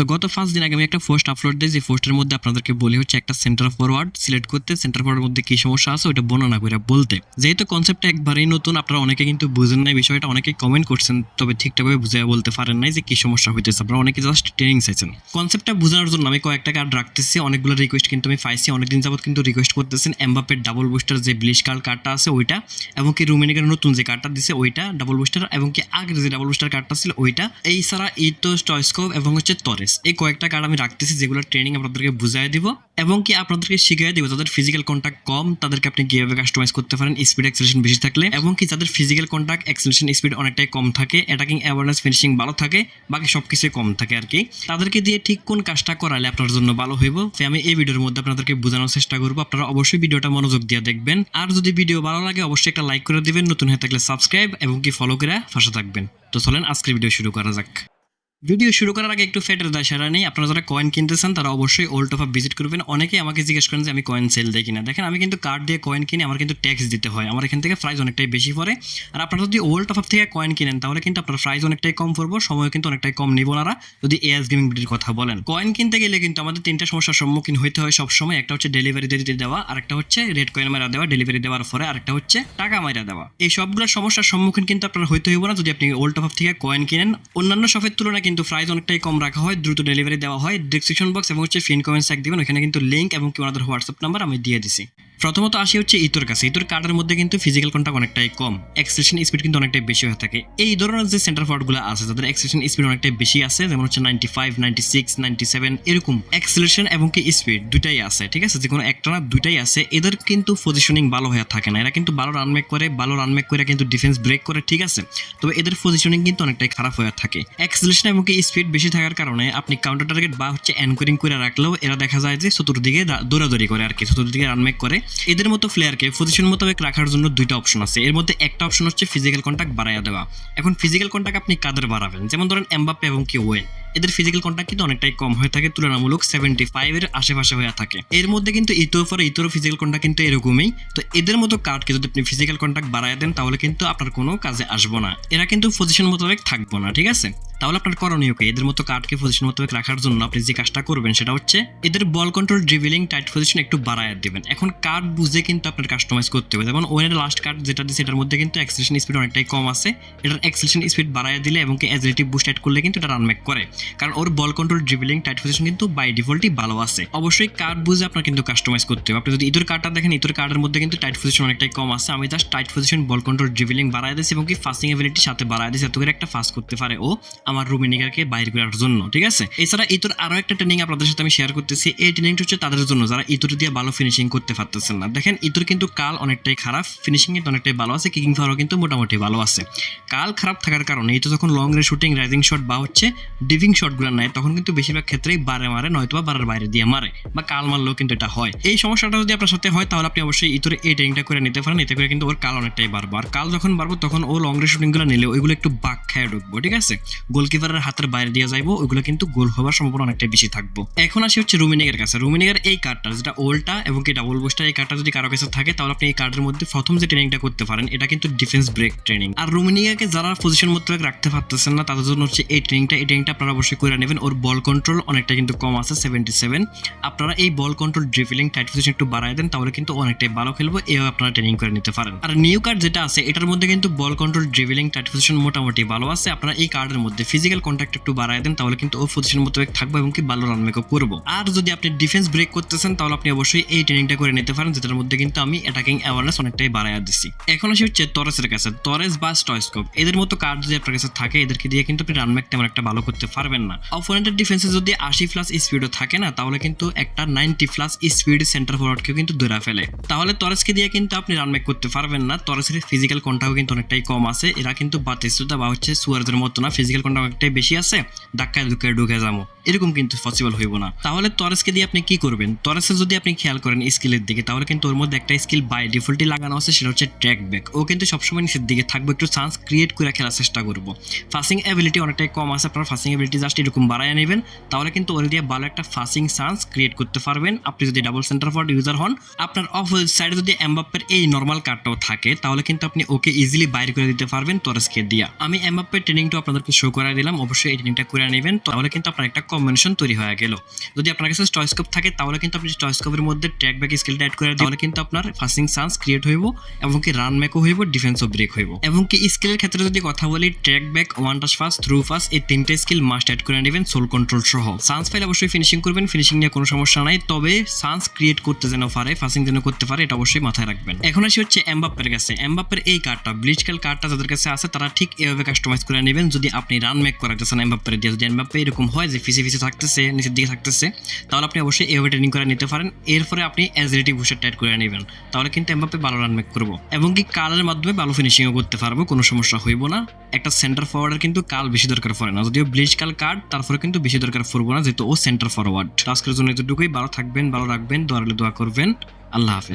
তো গত পাঁচ দিন আগে আমি একটা পোস্ট আপলোড দিই যে পোস্টের মধ্যে আপনাদেরকে বলি হচ্ছে একটা সেন্টার ফরওয়ার্ড সিলেক্ট করতে। সেন্টার ফরওয়ার্ডের মধ্যে কী সমস্যা আছে ওটা বর্ণনা করে বলতে। যেহেতু কনসেপ্টটা একবারেই নতুন, আপনারা অনেকে কিন্তু বুঝেন নাই বিষয়টা, অনেকে কমেন্ট করছেন, তবে ঠিকঠাকভাবে বুঝে বলতে পারেন নাই যে কী সমস্যা হইতেছে। আপনারা অনেকে জাস্ট ট্রেনিং চাইছেন। কনসেপ্টটা বোঝানোর জন্য আমি কয়েকটা কার্ড রাখতেছি। অনেকগুলো রিকোয়েস্ট কিন্তু আমি পাইছি। অনেকদিন যাবত কিন্তু রিকোয়েস্ট করতেছেন এমবাপের ডাবল বুস্টার যে ব্লিশ কার্ড কার্ডটা আছে ওইটা, এবং কি রুমেনিকের নতুন যে কার্ডটা দিছে ওইটা ডাবল বুস্টার এবং কি আগের যে ডাবল বুস্টার কার্ডটা ছিল ওইটা। এই ছাড়া ইতো স্টয়স্কোপ এবং হচ্ছে তরেস এই কয়েকটা কার্ড আমি রাখতেছি যেগুলো ট্রেনিং আপনাদেরকে বুঝাই দিব এবং কি আপনাদেরকে শিখিয়ে দিব যাদের ফিজিক্যাল কন্ট্যাক্ট কম, তাদেরকে আপনি কীভাবে কাস্টমাইজ করতে পারেন স্পিড এক্সেলেশন বেশি থাকলে এবং কি যাদের ফিজিক্যাল কন্ট্যাক্ট এক্সেলেশন স্পিড অনেকটাই কম থাকে অ্যাটাকিং অ্যাওয়ারনেস ফিনিশিং ভালো থাকে, বাকি সব কিছুই কম থাকে আর কি। তাদেরকে দিয়ে ঠিক কোন কাজটা করালে আপনার জন্য ভালো হইব সে আমি এই ভিডিওর মধ্যে আপনাদেরকে বোঝানোর চেষ্টা করব। আপনারা অবশ্যই ভিডিওটা মনোযোগ দিয়ে দেখবেন। আর যদি ভিডিও ভালো লাগে, অবশ্যই একটা লাইক করে দিবেন, নতুন হয়ে থাকলে সাবস্ক্রাইব এবং কি ফলো করে ফাঁসা থাকবেন। তো চলেন, আজকের ভিডিও শুরু করা যাক। ভিডিও শুরু করার আগে একটু ফেটের দায় সারা নেই। আপনারা যারা কয়েন কিনতে চান তারা অবশ্যই ওল্ড অফ ভিজিট করবেন। অনেকেই আমাকে জিজ্ঞেস করেন যে, আমি কয়েন সেল দিই কিনা? দেখেন, আমি কিন্তু কার্ড দিয়ে কয়েন কিনে, আমার কিন্তু ট্যাক্স দিতে হয়। আমার এখান থেকে প্রাইস অনেকটাই বেশি পড়ে। আর আপনারা যদি ওল্ড অফ থেকে কয়েন কিনেন, তাহলে কিন্তু আপনার প্রাইস অনেকটাই কম পড়ব সময় কিন্তু অনেকটাই কম নিব ওনারা যদি এএস গেমিং বিটির কথা বলেন। কয়েন কিনতে গেলে কিন্তু আমাদের তিনটা সমস্যার সম্মুখীন হইতে হয় সবসময়। একটা হচ্ছে ডেলিভারি দিতে দেওয়া, আরেকটা হচ্ছে রেড কয়েন মারা দেওয়া ডেলিভারি দেওয়ার পরে আরেকটা হচ্ছে টাকা মারা দেওয়া। এই সবগুলো সমস্যার সম্মুখীন কিন্তু আপনার হইতে হইব না। যদি আপনি ওল্ড অফ থেকে কয়েন কিনেন, অন্যান্য শপের তুলনায় কিন্তু প্রাইস অনেকটাই কম রাখা হয়, দ্রুত ডেলিভারি দেওয়া হয়। ডিসক্রিপশন বক্স এবং হচ্ছে ফিন কমেন্ট এক দিবেন ওখানে কিন্তু লিঙ্ক এবং কি ওনাদের হোয়াটসঅ্যাপ নাম্বার আমি দিয়ে দিছি। প্রথমত আসি হচ্ছে ইতোর কাছে ইতোর কার্ডের মধ্যে কিন্তু ফিজিক্যাল কন্ট্যাক্ট অনেকটাই কম। এক্সপ্রেশন স্পিড কিন্তু অনেকটাই বেশি হয়ে থাকে। এই ধরনের যে সেন্টার ফরওয়ার্ডগুলো আছে, যাদের এক্সপ্রেশন স্পিড অনেকটাই বেশি আছে, যেমন হচ্ছে ninety five ninety six ninety seven এরকম এক্সেলেশন এবং কি স্পিড দুটাই আছে, ঠিক আছে? যে কোনো একটা না দুটাই আছে। এদের কিন্তু পজিশনিং ভালো হয়ে থাকে না। এরা কিন্তু ভালো রান মেক করে, ভালো রান মেক করে কিন্তু ডিফেন্স ব্রেক করে, ঠিক আছে? তবে এদের পজিশনিং কিন্তু অনেকটাই খারাপ হয়ে থাকে। এক্সেলেশন এবং কি স্পিড বেশি থাকার কারণে আপনি কাউন্টার টার্গেট বা হচ্ছে অ্যানকরিং করে রাখলেও এরা দেখা যায় যে চতুর্দিকে দৌড়াদৌড়ি করে আর কি, চতুর্দিকে রান মেক করে। এদের মতো প্লেয়ারকে পজিশন মোতাবেক রাখার জন্য দুইটা অপশন আছে। এর মধ্যে একটা অপশন হচ্ছে ফিজিক্যাল কন্ট্যাক্ট বাড়াইয়া দেওয়া। এখন ফিজিক্যাল কন্ট্যাক্ট আপনি কাদের বাড়াবেন? যেমন ধরেন এমবাপ্পে এবং কি ওয়েন এদের ফিজিক্যাল কন্ট্যাক্ট কিন্তু অনেকটাই কম হয়ে থাকে, তুলনামূলক সেভেন্টি ফাইভের আশেপাশে হয়ে থাকে। এর মধ্যে কিন্তু ইতোর পরে ইতোর ফিজিক্যাল কন্ট্যাক্ট কিন্তু এরকমই। তো এদের মতো কার্ডকে যদি আপনি ফিজিক্যাল কন্ট্যাক্ট বাড়ায় দেন, তাহলে কিন্তু আপনার কোনো কাজে আসব না। এরা কিন্তু পজিশন মোতাবেক থাকব না, ঠিক আছে? তাহলে আপনার করণীয় কি? এদের মতো কার্ডকে পজিশন মোতাবেক রাখার জন্য আপনি যে কাজটা করবেন, সেটা হচ্ছে এদের ball control dribbling tight position একটু বাড়ায় দিবেন। এখন কার্ড বুঝে কিন্তু আপনার কাস্টমাইজ করতে হবে। যেমন ওয়েনের লাস্ট কার্ড যেটা দিচ্ছে এটার মধ্যে কিন্তু এক্সেলেশন স্পিড অনেকটাই কম আছে। এটার এক্সেলেশন স্পিড বাড়ায় দিলে এবং কি অ্যাজিলিটি বুস্ট অ্যাড করলে কিন্তু এটা রানমেক করে। কারণ ওর ball control dribbling tight position কিন্তু বাই ডিফল্টই ভালো আছে। অবশ্যই কার্ড বুঝে আপনার কিন্তু কাস্টমাইজ করতে হবে। আপনি যদি ইতর কার্ডটা দেখেন, ইতর কার্ডের মধ্যে কিন্তু টাইট পজিশন অনেকটাই কম আছে। আমি just tight position ball control dribbling বাড়ায় দিয়েছি এবং কি ফাস্টিং এবিলিটির সাথে বাড়ায় দিয়েছি। এত করে একটা ফাস্ট করতে পারে ও আমার রুমিনিগারকে বাইর করার জন্য, ঠিক আছে? এছাড়া ইতর আরও একটা ট্রেনিং আপনাদের সাথে আমি শেয়ার করতেছি। এই ট্রেনিংটা হচ্ছে তাদের জন্য, যারা ইতর দিয়ে ভালো ফিনিশিং করতে পারতেছেন না। দেখেন ইতর কিন্তু কাল অনেকটাই খারাপ ফিনিশিং কিন্তু অনেকটাই ভালো আছে কিকিং পাওয়ারও কিন্তু মোটামুটি ভালো আছে। কাল খারাপ থাকার কারণে, এই তো যখন long range shooting rising shot বা হচ্ছে ডিভিং শটগুলো নেয়, তখন কিন্তু বেশিরভাগ ক্ষেত্রেই বারে মারে নয়তো বারের বাইরে দিয়ে মারে, বা কাল মারলেও কিন্তু এটা হয়। এই সমস্যাটা যদি আপনার সাথে হয়, তাহলে আপনি অবশ্যই ইতরে এই ট্রেনিংটা করে নিতে পারেন, এতে করে কিন্তু ওর কাল অনেকটাই বাড়বো। আর কাল যখন বাড়বো, তখন ও লং রেঞ্জ শুটিংগুলো নিলে ওইগুলো একটু বাক খায় ঢুকবো, ঠিক আছে? গোলকিপারের হাতের বাইরে দিয়ে যাইবো, ওইগুলো কিন্তু গোল হওয়ার সম্ভাবনা অনেকটাই বেশি থাকব। এখন আসি হচ্ছে রুমিনিগের কাছে। রুমিনিগের এই কার্ডটা যেটা ওল্ডটা এবং কি ডাবল বুস্টার এই কার্ডটা যদি কারও কাছে থাকে, তাহলে আপনি এই কার্ডের মধ্যে প্রথম যে ট্রেনিংটা করতে পারেন, এটা কিন্তু ডিফেন্স ব্রেক ট্রেনিং আর রুমিনিগাকে যারা পজিশন মতো রাখতে পারতেছেন না, তাদের জন্য হচ্ছে এই ট্রেনিংটা এই ট্রেনিংটা আপনারা অবশ্যই করে নেবেন। ওর বল কন্ট্রোল অনেকটা কিন্তু কম আছে সেভেন্টি সেভেন আপনারা এই ball control dribbling tight position একটু বাড়ায় দেন, তাহলে কিন্তু অনেকটাই ভালো খেলব এও আপনারা ট্রেনিং করে নিতে পারেন। আর নিউ কার্ড যেটা আছে, এটার মধ্যে কিন্তু ball control dribbling tight position মোটামুটি ভালো আছে। আপনারা এই কার্ডের মধ্যে ফিজিক্যাল কন্ট্যাক্ট একটু বাড়ায় দেন, তাহলে কিন্তু ও পজিশন মোতাবেক থাকবে এবং কি ভালো রান মেকআপ করব। আর যদি আপনি ডিফেন্স ব্রেক করতেছেন, তাহলে আপনি অবশ্যই এই ট্রেনিংটা করে নিতে পারেন যেটার মধ্যে কিন্তু আমি অ্যাটাকিং অ্যাওয়ারনেস অনেকটাই বাড়ায় দিচ্ছি এখন আসি হচ্ছে তরেসের কাছে। তরেস বা স্টয়স্কোপ এদের মতো কার্ড যদি আপনার কাছে থাকে, এদেরকে দিয়ে কিন্তু আপনি রান মেক তেমন একটা ভালো করতে পারবেন না। অপোনেন্টের ডিফেন্সে যদি আশি প্লাস স্পিডও থাকে না, তাহলে কিন্তু একটা নাইনটি প্লাস স্পিড সেন্টার ফরওয়ার্ডকেও কিন্তু দৌড়া ফেলে। তাহলে তরেসকে দিয়ে কিন্তু আপনি রান মেক করতে পারবেন না। তরেসের ফিজিক্যাল কন্টাও কিন্তু অনেকটাই কম আছে। এরা কিন্তু বাতিস্তুতা বা হচ্ছে সুয়ারদের মতো না ফিজিক্যাল কন্টাও অনেকটাই বেশি আছে। ধাক্কায় ধুকায় ঢুকে যাব। এরকম কিন্তু পসিবল হইব না। তাহলে তরেসকে দিয়ে আপনি কি করবেন? তরেসের যদি আপনি খেয়াল করেন স্কিলের দিকে তাহলে কিন্তু ওর মধ্যে একটা স্কিল বাই ডিফল্টই লাগানো আছে, সেটা হচ্ছে ট্র্যাক ব্যাক ও কিন্তু সবসময় নিচের দিকে থাকবে, একটু চান্স ক্রিয়েট করে খেলার চেষ্টা করব। ফাসিং অ্যাবিলিটি অনেকটাই কম আছে, আপনার ফাসিং অ্যাবিলিটি জাস্ট এরকম বাড়ায় নেবেন। তাহলে কিন্তু ওর দিয়ে ভালো একটা ফাসিং চান্স ক্রিয়েট করতে পারবেন। আপনি যদি ডাবল সেন্টার ফর ইউজার হন, আপনার অপোজিট সাইডে যদি এমবাপ্পের এই নর্মাল কার্ডটাও থাকে, তাহলে কিন্তু আপনি ওকে ইজিলি বাইর করে দিতে পারবেন তরেসকে দিয়া আমি এমবাপ্পের ট্রেনিংটা আপনাদেরকে শো করে দিলাম, অবশ্যই এই ট্রেনিংটা করে নেবেন। তাহলে কিন্তু আপনার একটা কম্বিনেশন তৈরি হয়ে গেল। যদি আপনার কাছে চয়েসকোপ থাকে, তাহলে কিন্তু আপনি চয়েসকোপের মধ্যে ট্র্যাক ব্যাক স্কিলটা করে তাহলে কিন্তু আপনার ফাসিং চান্স ক্রিয়েট হইব এবং কি রান ম্যাকও হইব ডিফেন্সও ব্রেক হইব। এবং কি স্কিলের ক্ষেত্রে যদি কথা বলি track back one touch fast through fast এই তিনটে স্কিল মাস্ট অ্যাড করে নেবেন সোল কন্ট্রোল সহ। চান্স ফাইল অবশ্যই ফিনিশিং করবেন ফিনিশিং নিয়ে কোনো সমস্যা নাই। তবে চান্স ক্রিয়েট করতে যেন পারে ফাসিং যেন করতে পারে, এটা অবশ্যই মাথায় রাখবেন। এখন আসি হচ্ছে এমবাপ্পের কাছে। এমবাপ্পের এই কার্ডটা ব্লিচকাল কার্ডটা যাদের কাছে আছে, তারা ঠিক এভাবে কাস্টমাইজ করে নেবেন। যদি আপনি রান মেক করাতে চান এমবাপ্পের দিয়ে, যদি এমবাপ্পে এরকম হয় যে ফিসে ফিসে থাকতেছে, নিচের দিকে থাকতেছে, তাহলে আপনি অবশ্যই এভাবে ট্রেনিং করে নিতে পারেন। এরপরে আপনি অ্যাজিলিটি বুস্টার টাইট করে নেবেন, তাহলে কিন্তু এমবাপ্পে ভালো রান মেক করব। এবং কি কালের মাধ্যমে ভালো ফিনিশিংও করতে পারব, কোনো সমস্যা হইব না। একটা সেন্টার ফরওয়ার্ডের কিন্তু কাল বেশি দরকার পড়ে না। যদিও ব্লিচ কাল কার্ড তারপরে কিন্তু বেশি দরকার পড়ব না, যেহেতু ও সেন্টার ফরওয়ার্ড আজকের জন্য এতটুকুই, ভালো থাকবেন, ভালো রাখবেন দোয়ারলে দোয়া করবেন। আল্লাহ হাফেজ।